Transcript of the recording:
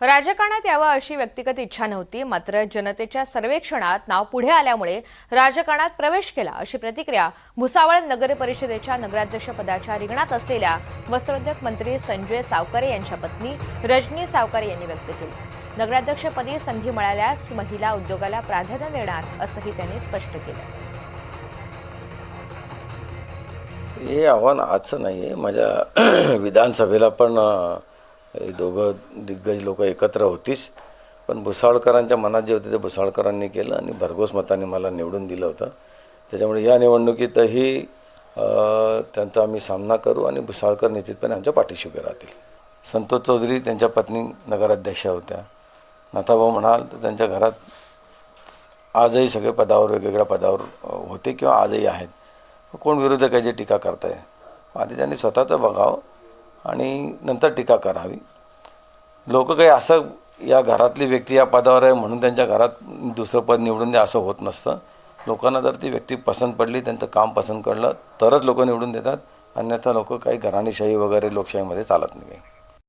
राजकारणात यावं अशी व्यक्तिगत इच्छा नव्हती मात्र जनतेच्या सर्वेक्षणात नाव पुढे आल्यामुळे राजकारणात प्रवेश केला अशी प्रतिक्रिया भुसावळ नगर परिषदेच्या नगराध्यक्ष पदाच्या रिंगणात असलेल्या वस्त्रोद्योग मंत्री संजय सावकारे यांच्या पत्नी रजनी सावकारे यांनी व्यक्त केली. नगराध्यक्षपदी संधी मिळाल्यास महिला उद्योगाला प्राधान्य देणार असंही त्यांनी स्पष्ट केलं. हे आव्हान आजचं नाही आहे माझ्या विधानसभेला पण हे दोघं दिग्गज लोक एकत्र होतीच पण भुसाळकरांच्या मनात जे होते ते भुसाळकरांनी केलं आणि भरघोस मताने मला निवडून दिलं होतं. त्याच्यामुळे या निवडणुकीतही त्यांचा आम्ही सामना करू आणि भुसाळकर निश्चितपणे आमच्या पाठीशी उभे राहतील. संतोष चौधरी त्यांच्या पत्नी नगराध्यक्षा होत्या. नाथाभाऊ म्हणाल तर त्यांच्या घरात आजही सगळे पदावर वेगवेगळ्या पदावर होते किंवा आजही आहेत. कोण विरोधकाची टीका करताय? आधी त्यांनी स्वतःचं बघावं. आणि नंतर टीका करावी. लोक काही असं या घरातली व्यक्ती या पदावर आहे म्हणून त्यांच्या घरात दुसरं पद निवडून द्या असं होत नसतं. लोकांना जर ती व्यक्ती पसंत पडली त्यांचं काम पसंत कळलं तरच लोक निवडून देतात. अन्यथा लोक काही घराणेशाही वगैरे लोकशाहीमध्ये चालत नाही.